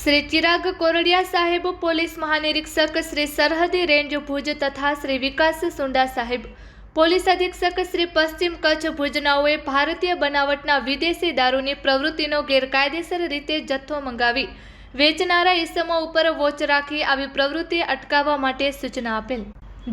શ્રી ચિરાગ કોરડિયા સાહેબ, પોલીસ મહાનિરીક્ષક શ્રી સરહદી રેન્જ ભુજ તથા શ્રી વિકાસ સુંડા સાહેબ. પોલીસ અધિક્ષક શ્રી પશ્ચિમ કચ્છ ભુજનાઓએ ભારતીય બનાવટના વિદેશી દારૂની પ્રવૃત્તિનો ગેરકાયદેસર રીતે જથ્થો મંગાવી, વેચનારા ઇસમો ઉપર વોચ રાખી આવી પ્રવૃત્તિ અટકાવવા માટે સૂચના આપેલ.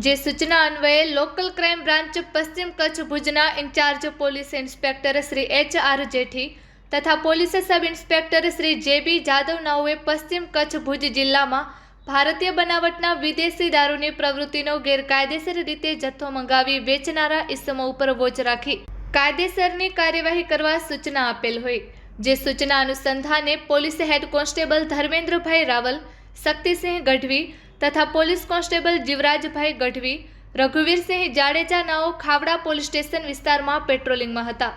જે સૂચના અન્વયે લોકલ ક્રાઇમ બ્રાન્ચ પશ્ચિમ કચ્છ ભુજના incharge police inspector Shri H R Jethi તથા પોલીસ સબ ઇન્સ્પેક્ટર શ્રી જે બી જાદવ નાઓએ પશ્ચિમ કચ્છ ભુજ જિલ્લામાં ભારતીય બનાવટના વિદેશી દારૂની પ્રવૃત્તિનો ગેરકાયદેસર રીતે જથ્થો મંગાવી વેચનારા ઇસમો ઉપર વોચ રાખી કાયદેસરની કાર્યવાહી કરવા સૂચના આપેલ હોય. જે સૂચના અનુસંધાને police head constable Dharmendrabhai Raval, Shaktisinh Gadhvi તથા પોલીસ કોન્સ્ટેબલ જીવરાજભાઈ ગઢવી, રઘુવીરસિંહ જાડેજા નાઓ ખાવડા પોલીસ સ્ટેશન વિસ્તારમાં પેટ્રોલિંગમાં હતા.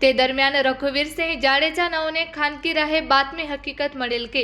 તે દરમિયાન રઘુવીરસિંહ જાડેજા નાઓને ખાનગી રહે બાતમી હકીકત મળેલ કે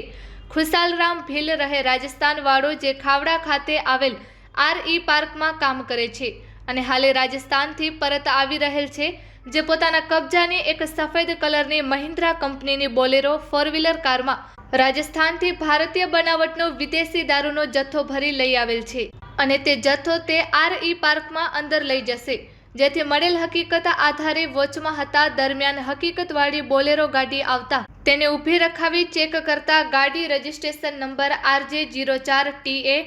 ખુશાલરામ ભીલ રહે રાજસ્થાન વાળો જે ખાવડા ખાતે આવેલ આર ઈ પાર્કમાં કામ કરે છે અને હાલે રાજસ્થાનથી પરત આવી રહેલ છે, જે પોતાના કબજાની એક સફેદ કલરની મહિન્દ્રા કંપનીની બોલેરો ફોર વ્હીલર કારમાં રાજસ્થાનથી ભારતીય બનાવટનો વિદેશી દારૂનો જથ્થો ભરી લઈ આવેલ છે અને તે જથ્થો તે આર ઈ પાર્કમાં અંદર લઈ જશે. જેથી મળેલ હકીકત આધારે વોચમાં હતા દરમિયાન હકીકતવાળી બોલેરો ગાડી આવતા તેને ઊભી રખાવી ચેક કરતા ગાડી રજિસ્ટ્રેશન નંબર આરજે જીરો ચાર ટી એ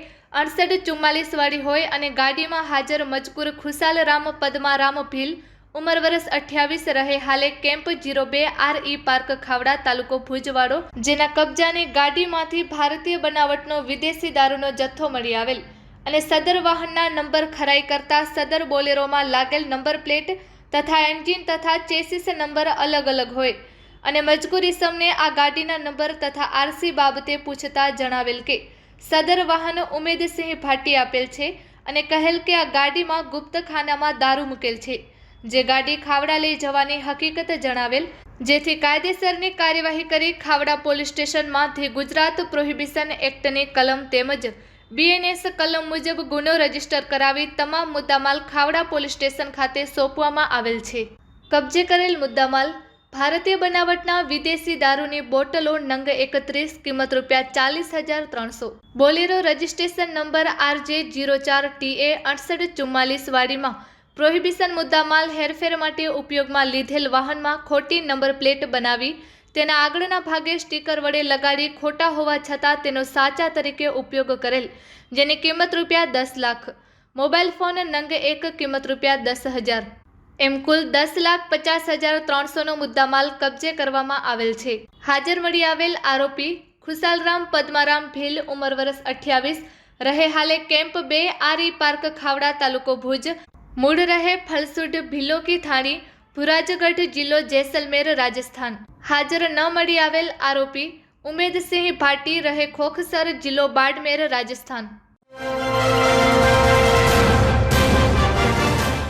અડસઠ ચુમ્માલીસ વાળી હોય અને ગાડીમાં હાજર મજકૂર ખુશાલરામ પદ્મારામ ભીલ ઉંમર વર્ષ અઠ્યાવીસ રહે. હાલે કેમ્પ જીરો બે આર ઈ પાર્ક ખાવડા તાલુકો ભુજવાડો, જેના કબજાની ગાડીમાંથી ભારતીય બનાવટનો વિદેશી દારૂનો જથ્થો મળી આવેલ. અને સદર વાહનના નંબર ખરાઈ કરતા સદર બોલેરોમાં લાગેલ નંબર પ્લેટ તથા એન્જિન તથા ચેસિસ નંબર અલગ અલગ હોય. અને મજકૂર આ ગાડીના નંબર તથા આરસી બાબતે પૂછતા જણાવેલ કે, સદર વાહન ઉમેદસિંહ ભાટી આપેલ છે અને કહેલ કે આ ગાડીમાં ગુપ્તખાનામાં દારૂ મૂકેલ છે. જે ગાડી ખાવડા લઈ જવાની હકીકત જણાવેલ, જેથી કાયદેસરની કાર્યવાહી કરી ખાવડા પોલીસ સ્ટેશનમાંથી ગુજરાત પ્રોહિબિશન એક્ટની કલમ તેમજ બીએનએસ કલમ મુજબ ગુનો રજિસ્ટર કરાવી તમામ મુદ્દામાલ ખાવડા પોલીસ સ્ટેશન ખાતે સોંપવામાં આવેલ છે. કબજે કરેલ મુદ્દામાલ, ભારતીય બનાવટના વિદેશી દારૂની બોટલો નંગ એકત્રીસ, કિંમત રૂપિયા ચાલીસ હજાર ત્રણસો. Bolero registration number RJ zero ચાર ટી એ અડસઠ ચુમ્માલીસ વાડીમાં પ્રોહિબિશન મુદ્દામાલ હેરફેર માટે ઉપયોગમાં લીધેલ વાહનમાં ખોટી નંબર પ્લેટ બનાવી તેના આગળના ભાગે સ્ટીકર વડે લગાડી ખોટા હોવા છતાં તેનો સાચા તરીકે ઉપયોગ કરેલ, જેની કિંમત રૂપિયા દસ લાખ. મોબાઈલ ફોન નંગ એક કિંમત રૂપિયા દસ હજાર. એમ કુલ દસ લાખ પચાસ હજાર ત્રણસોનો મુદ્દામાલ કબજે કરવામાં આવેલ છે. હાજર મળી આવેલ આરોપી ખુશાલરામ પદ્મારામ ભીલ, ઉંમર વર્ષ અઠ્યાવીસ, રહે હાલે કેમ્પ બે આરી પાર્ક ખાવડા તાલુકો ભુજ, મૂળ રહે ફલસુડ ભીલોકી થાણી ભુરાજગઢ જિલ્લો જેસલમેર રાજસ્થાન. હાજર ન મળી આવેલ આરોપી ઉમેદસિંહ ભાટી રહે ખોખસર જિલ્લો બાડમેર રાજસ્થાન.